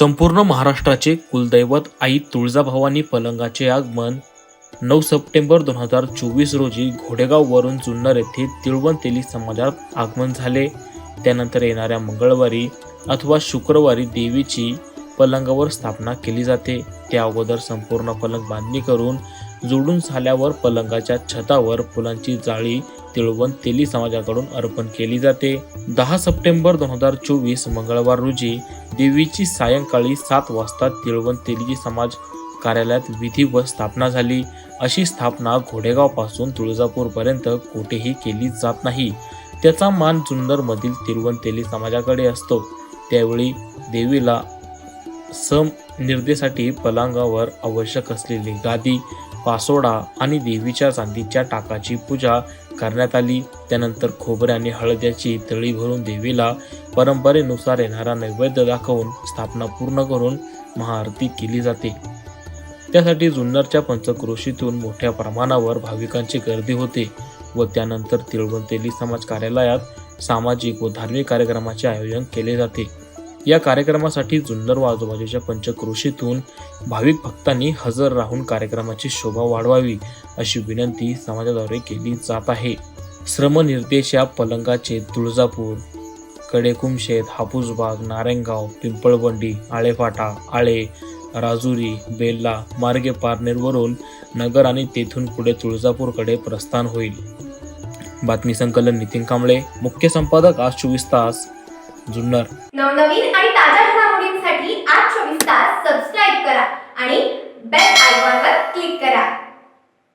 संपूर्ण महाराष्ट्राचे कुलदैवत आई तुळजाभवानी पलंगाचे आगमन नऊ सप्टेंबर दोन हजार चोवीस रोजी घोडेगाववरून जुन्नर येथे तिळवंतेली समाजात आगमन झाले. त्यानंतर येणाऱ्या मंगळवारी अथवा शुक्रवारी देवीची पलंगावर स्थापना केली जाते. त्या अगोदर संपूर्ण पलंग बांधणी करून जोडून झाल्यावर पलंगाच्या छतावर फुलांची जाळी तिळवण तेली समाजाकडून अर्पण केली जाते. दहा सप्टेंबर दोन हजार चोवीस मंगळवार रोजी देवीची सायंकाळी सात वाजता तिळवण तेलगी समाज कार्यालयात विधी व स्थापना झाली. अशी स्थापना घोडेगावपासून तुळजापूरपर्यंत कुठेही केली जात नाही. त्याचा मान जुन्नरमधील तिरुवंतेली समाजाकडे असतो. त्यावेळी देवीला सम निर्देसाठी पलंगावर आवश्यक असलेली गादी पासोडा आणि देवीच्या चांदीच्या टाकाची पूजा करण्यात आली. त्यानंतर खोबरे आणि हळद्याची तळी भरून देवीला परंपरेनुसार येणारा नैवेद्य दाखवून स्थापना पूर्ण करून महाआरती केली जाते. त्यासाठी जुन्नरच्या पंचक्रोशीतून मोठ्या प्रमाणावर भाविकांची गर्दी होते व त्यानंतर तिळवंतेली समाज कार्यालयात सामाजिक व धार्मिक कार्यक्रमाचे आयोजन केले जाते. या कार्यक्रमासाठी जुन्नर व आजूबाजूच्या पंचक्रोशीतून भाविक भक्तांनी हजर राहून कार्यक्रमाची शोभा वाढवावी अशी विनंती समाजाद्वारे केली जात आहे. श्रमनिर्देशा या पलंगाचे तुळजापूर कडेकुमशेत हापूसबाग नारायणगाव पिंपळवंडी आळेफाटा आळे राजुरी बेल्ला मार्गे पारनेरवरून नगर आणि तेथून पुढे तुळजापूरकडे प्रस्थान होईल. बातमी संकलन नितीन कांबळे मुख्य संपादक आज चोवीस तास. जुन्नर. नवनवीन आणि ताज्या घडामोडींसाठी आज